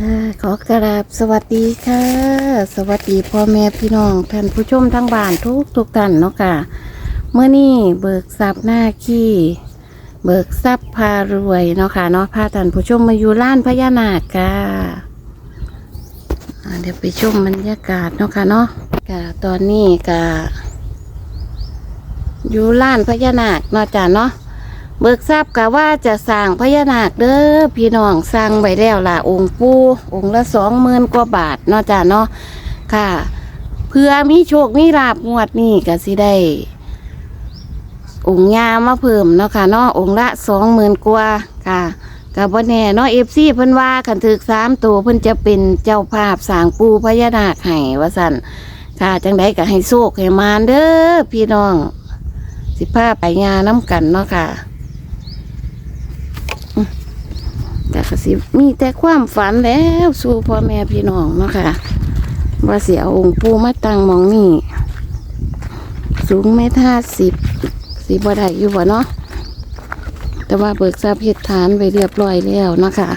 ค่ะขอกราบสวัสดีค่ะ สวัสดีพ่อแม่พี่น้องท่านผู้ชมทั้งบ้านทุกทุกท่านเนาะค่ะเมื่อนี้เบิกทรัพย์หน้าขี้เบิกทรัพย์พารวยเนาะค่ะเนาะพาท่านผู้ชมมาอยู่ล้านพญานาคค่ะเดี๋ยวไปชมบรรยากาศเนาะค่ะเนาะค่ะตอนนี้ก็อยู่ล้านพญานาคเนาะจ้ะเนาะ เบิกทราบกะว่าจะสร้างพญานาคเด้อพี่น้องสร้างไว้แล้วล่ะองค์ปู่องค์ละสองหมื่นกว่าบาทเนาะจ้ะเนาะค่ะ เพื่อมีโชคมีลาบงวดนี้ก็สิได้ องค์ยามาเพิ่มเนาะค่ะเนาะองค์ละสองหมื่นกว่าค่ะกับบ่แน่เนาะเอฟซีเพิ่นว่าขันถึกสามตัวเพิ่นจะเป็นเจ้าภาพสร้างปูพญานาคให้ว่าสั่นค่ะจังไดก็ให้โชคให้มานเด้อพี่น้อง สิพาไปงานน้ำกันเนาะค่ะ แต่ ก็สิมีแต่ความฝันแล้วสู่พ่อแม่พี่น้องเนาะค่ะว่าเสียองค์ปูมาตั้งมองนี่สูงเมตรห้าสิบสีบ่ได้อยู่บ่เนาะแต่ว่าเบิกทราบเหตุฐานไปเรียบร้อยแล้วนะคะ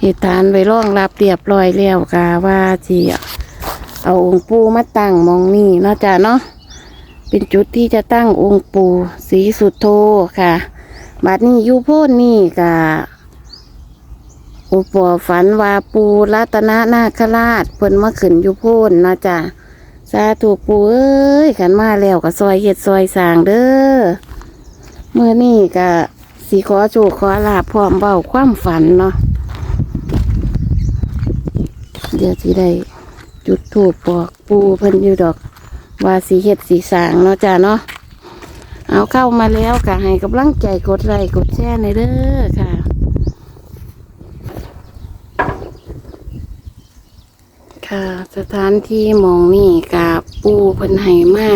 เหตุฐานไปร่องรับเรียบร้อยแล้วกะว่าจีเอาองค์ปูมาตั้งมองนี่นะจ้ะเนาะเป็นจุดที่จะตั้งองค์ปูสีสุดโทค่ะบัดนี้อยูโพนนี่กะ อุปอฝันว่าปูรัตนนาคราชเพิ่นมาขึ้นอยู่โพนเนาะจ้ะสาธุปูเอ้ยขันมาแล้วก็ซอยเฮ็ดซอยสางเด้อเมื่อนี้ก็สีขอโชคขอลาบพร้อมเบาความฝันเนาะเดี๋ยวสิได้จุดถูกบอกปูเพิ่นอยู่ดอก ว่าสีเฮ็ดสีสางเนาะจ้ะเนาะเอาเข้ามาแล้วก็ให้กำลังใจกดไลค์กดแชร์ในเด้อค่ะ ค่ะ สถานที่มองนี่กับปูเพิ่นให้มา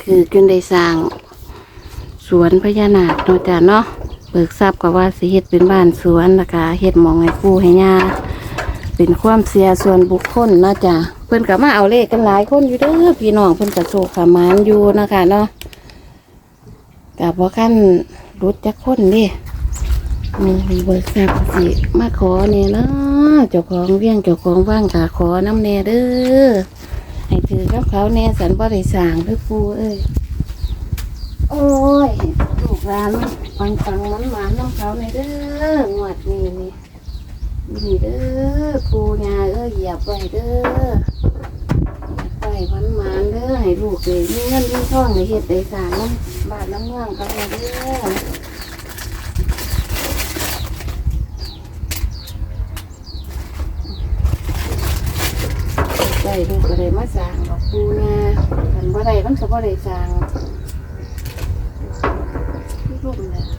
คือจนได้สร้าง สวนพญานาคเนาะจ้ะเนาะเบิกทรัพย์ก็ว่าสิเฮ็ดเป็นบ้านสวนนะคะเฮ็ดมองให้ปูให้ย่าเป็นความเสียส่วนบุคคลเนาะจ้ะเพิ่นก็มาเอาเลขกันหลายคนอยู่เด้อพี่น้องเพิ่นก็โชคขามานอยู่นะคะเนาะกับว่าขั้นรุดจักคนดิ มีเบิกทรัพย์สิ มาขอเนี่ยเนาะเจ้าของเวียงเจ้าของว่างกะขอน้ำแน่เด้อให้ถือกับเขาแน่สันบ่ได้สางเด้อปูเอ้ยโอ้ยลูกหลานฟังฟังมันหวานน้ำเขาในเด้องวดนี้นี่นี่เด้อปูยาเอ้ยเหยียบไว้เด้อเหยียบไว้มันหวานเด้อให้ลูกเลยมีเงินมีทองให้เฮ็ดได้สร้างน้ำบ้านน้ำเมืองเขาเด้อ ได้ลูกก็ได้มาสร้างดอกปูนาคันบ่ได้มันก็บ่ได้สร้างลูกนะ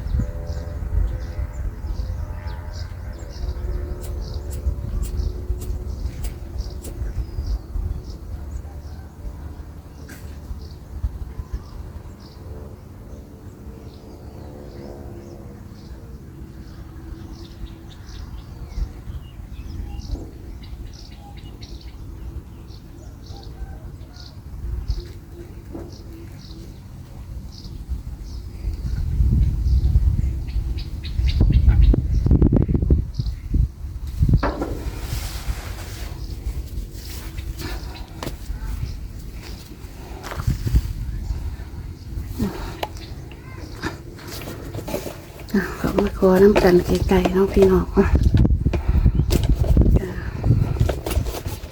เขอน้ำกันไกลๆน้องพี่น้องอะ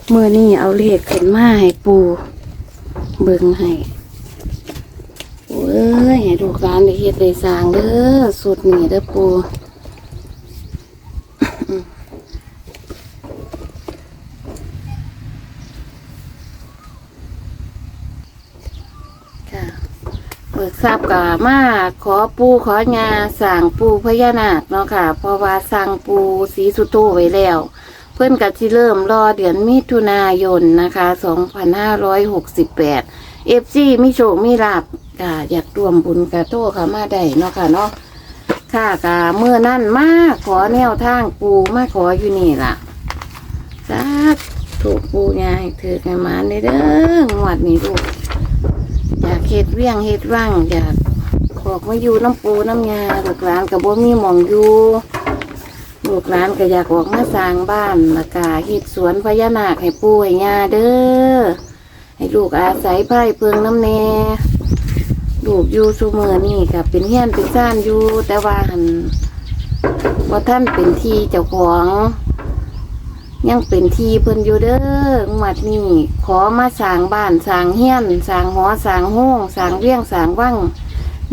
เมื่อนี้เอาเลขขึ้นมาให้ปูเบิ่งให้เอ้ยให้ดูการได้เฮ็ดได้สร้างเด้อสุดนี่เด้อปู เบิกทราบกับมาขอปูขอยาสั่งปูพญานาคเนาะค่ะ เพราะว่าสั่งปูสีสุโตไว้แล้ว เพื่อนกัที่เริ่มรอเดือนมิถุนายนนะคะ2568เอฟซีมิโชมิลาบค่ะอยากรวมบุญกระโตค่ะมาได้เนาะค่ะเนาะค่ะกะเมื่อนั่นมาขอแนวทางปูมาขออยู่นี่ล่ะสาถูกปูยายถือกันมาได้เด้องวดนี้ลูก ฮ็ดเวียงเฮ็ดว่างอยากขอกมาอยู่น้ำปูน้ำยาลูกหลานกับบ่มีหมองอยู่ลูกหลานก็อยากออกมาสร้างบ้านล้วก็เฮ็ดสวนพญานาคให้ปู่ให้ย่าเด้อให้ลูกอาศัยไผ่เพิงน้ำแน่ลูกอยู่ซุมือนี่ก็เป็นเฮียนเป็นซ่านอยู่แต่ว่าหันว่าท่านเป็นที่เจ้าของ ยังเป็นที่เพิ่นอยู่เด้องวดนี้ขอมาสร้างบ้านสร้างเฮียนสร้างหอสร้างห้องสร้างเวียงสร้างว่าง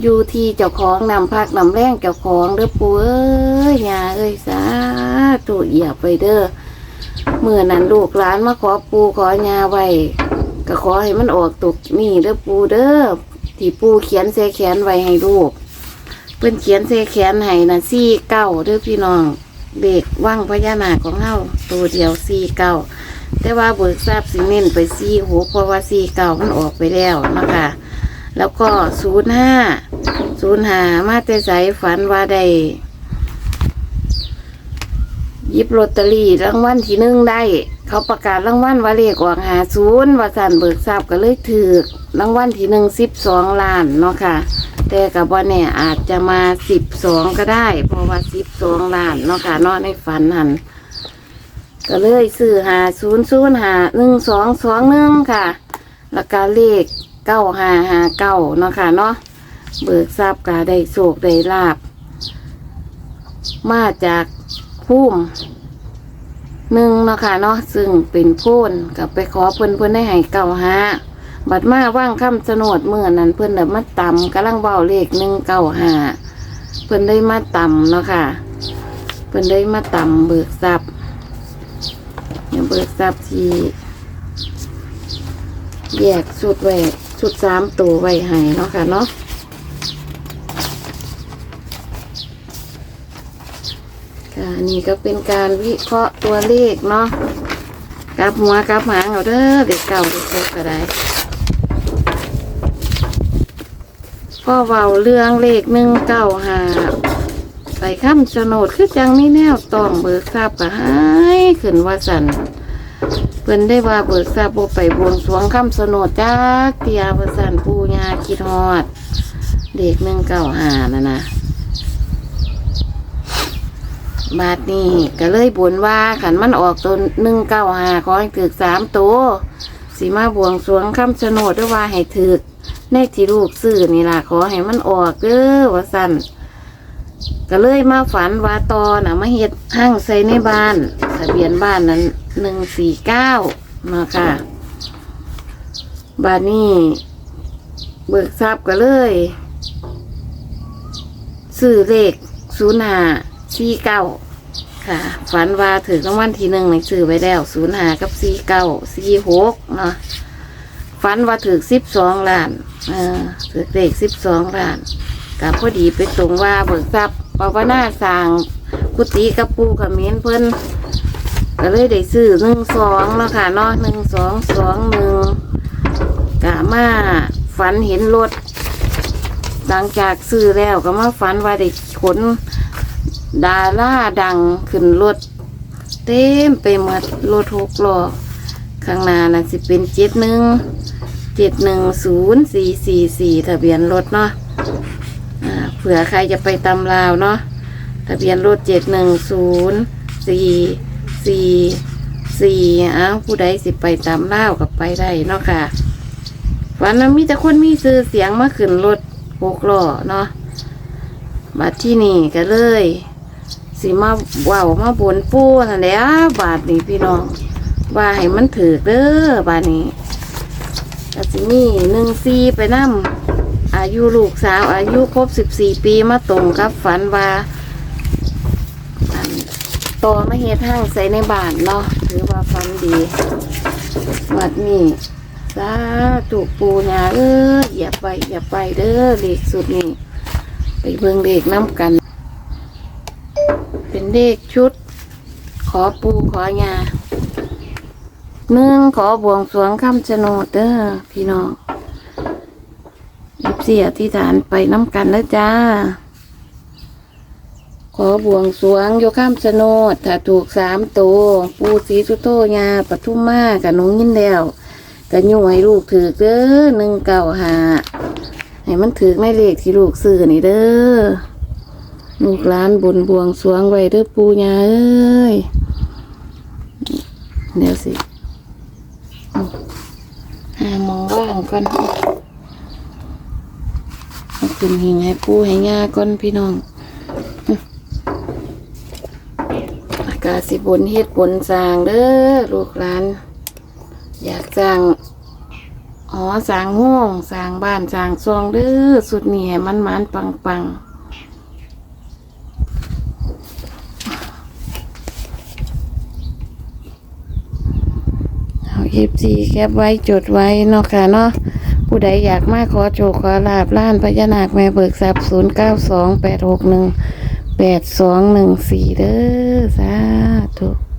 อยู่ที่เจ้าของนำพักนำแรงเจ้าของเด้อปู่เอ้ยยาเอ้ยสาธุเหยียบไปเด้อเมื่อนั้นลูกหลานมาขอปู่ขอยาไว้ก็ขอให้มันออกตกนี่เด้อปู่เด้อที่ปู่เขียนใส่แขนไว้ให้ลูกเพิ่นเขียนใส่แขนให้น่ะซี่เก้าเด้อพี่น้อง เด็กว่างพญานาคของเฮาตัวเดียวสี่เก้าแต่ว่าเบิกทราบสิเน้นไปสี่หกเพราะว่าสี่เก้ามันออกไปแล้วนะคะแล้วก็ศูนย์ห้าศูนย์หามาแต่ใสฝันว่าได้ยิบลอตเตอรี่รางวัลที่หนึ่งได้ เขาประกาศรางวัลว่าเลขออกหาศูนย์ว่าสันเบิกทราบก็เลยถือรางวัลที่หนึ่งสิบสองล้านเนาะค่ะ แต่กับว่าเนี่ยอาจจะมาสิบสองก็ได้ เพราะว่าสิบสองล้านเนาะค่ะเนาะในฝันหันก็เลยซื้อหาศูนย์ศูนย์หาหนึ่งสองสองหนึ่งค่ะ แล้วก็เลขเก้าหาหาเก้าเนาะค่ะเนาะเบิกทราบกาได้โศกได้ลาบ มาจากพุ่มหนึ่งเนาะค่ะเนาะซึ่งเป็นโพ่นกับไปขอเพิ่นเพิ่นได้ให้เก้าหา บัดมาว่างคำสนดเมื่อนั้นเพิ่นเดมาต่ำกำลังเบาเลขหนึ่งเก้าห้าเพิ่นได้มาต่ำเนาะค่ะ เพิ่นได้มาต่ำเบิกทรัพย์เนี่ยเบิกทรัพย์ที่แยกสุดไว้สุดสามตัวไว้ให้เนาะค่ะเนาะค่ะนี่ก็เป็นการวิเคราะห์ตัวเลขเนาะกลับหัวกลับหางเอาเด้อเด็กเก่าเด็กเล็กก็ได้ พ่อเว้าเรื่องเลขหนึ่งเก้าหาใส่คำโฉนดคือจังนี่แนวต้องเบิกทราบก็หายขึ้นว่าสันเพิ่นได้ว่าเบิกทราบบ่ไปบวงสรวงคำโฉนดจักเตียว่าสันปูญาคิดฮอด เด็กหนึ่งเก้าหานะนะบาทนี้ก็เลยบนว่าขันมันออกตัวหนึ่งเก้าหาขอให้ถึกสามตัวสีมาบวงสรวงคำโฉนดด้วยว่าให้ถึก ในที่ลูกซื้อนี่ล่ะขอให้มันออกเด้อว่าสั่นก็เลยมาฝันว่าตอน่ะมาเฮ็ดห้างใส่ในบ้านทะเบียนบ้านนั้นหนึ่งสี่เก้านาะค่ะบ้านนี้เบิกทรัพย์ก็เลยซื้อเลขศูนย์ห้าสี่เก้าค่ะ ฝันว่าถือรางวัลที่หนึ่งในซื้อไว้แล้วศูนย์ห้ากับสี่เก้าสี่หกเนาะฝันว่าถือสิบสองล้าน เออถือเลขสิบสองล้านกับพอดีไปตรงว่าเบิกทรัพย์ปาวนาสร้างกุฏิกับปูขมิ้นเพิ่นก็เลยได้ซื้อหนึ่งสองเนาะค่ะเนาะหนึ่งสองสองหนึ่งกะมาฝันเห็นรถ หลังจากซื้อแล้วก็มาฝันว่าได้ขนดาราดังขึ้นรถ เต็มไปหมดรถหกล้อข้างหน้าน่ะสิเป็นเจ็ดหนึ่ง เจ็ดหนึ่งศูนย์สี่สี่สี่ทะเบียนรถเนาะอ่าเผื่อใครจะไปตำลาวเนาะทะเบียนรถเจ็ดหนึ่งศูนย์สี่สี่สี่อ้าวผู้ใดสิไปตำลาวกับไปได้เนาะค่ะวันนั้นมีแต่คนมีซื้อเสียงมาขึ้นรถหกล้อเนาะบัดที่นี่ก็เลย สิมาว่าวมาบนปูนั่นแหละบาทนี่พี่น้อง ว่าให้มันถือเด้อบาทนี้ นี้ก็สิมีหนึ่งซีไปนั่มอายุลูกสาว อายุครบสิบสี่ปีมาตรงกับฝันว่าต่อมาเฮ็ดห้างใส่ในบ้านเนาะถือว่าฝันดีวัดนี้สาธุปูญาเอ้ยอย่าไปอย่าไปเด้อเลขสุดนี่ไปเบิ่งเลขน้ำกัน เป็นเลขชุด ขอปูขอยา หนึ่งขอบวงสรวงคำชะโนดเด้อพี่น้องยิบเสียที่ฐานไปน้ำกันแล้วจ้า ขอบวงสรวงโยข้ามชะโนดถ้าถูกสามตัวปูสีสุโตยาปทุมมากับน้องยินแล้วก็ยุ่งให้ลูกถือเด้อหนึ่งเก้าหาให้มันถือในเลขที่ลูกซื้อนี่เด้อลูกหลานบุญบวงสรวงไว้เด้อปูยาเอ้ยเดี๋ยวสิหาหมองว่าง ก่อนเอาขึ้นหิงให้ปูให้ง่าก่อนพี่น้องอากาศสิบนเฮ็ดบนสร้างเด้อลูกหลาน อยากสร้างอ๋อสร้างห้องสร้างบ้านสร้างซองเด้อสุดนี่ให้มันมันปังปังๆเอา เอฟซีแคปไว้จดไว้เนาะค่ะเนาะผู้ใดอยากมาขอโชคขอลาบล้านพญานาคแม่เบิกทรัพย์ศูนย์เก้าสองแปดหกหนึ่งแปดสองหนึ่งสี่เด้อสาธุ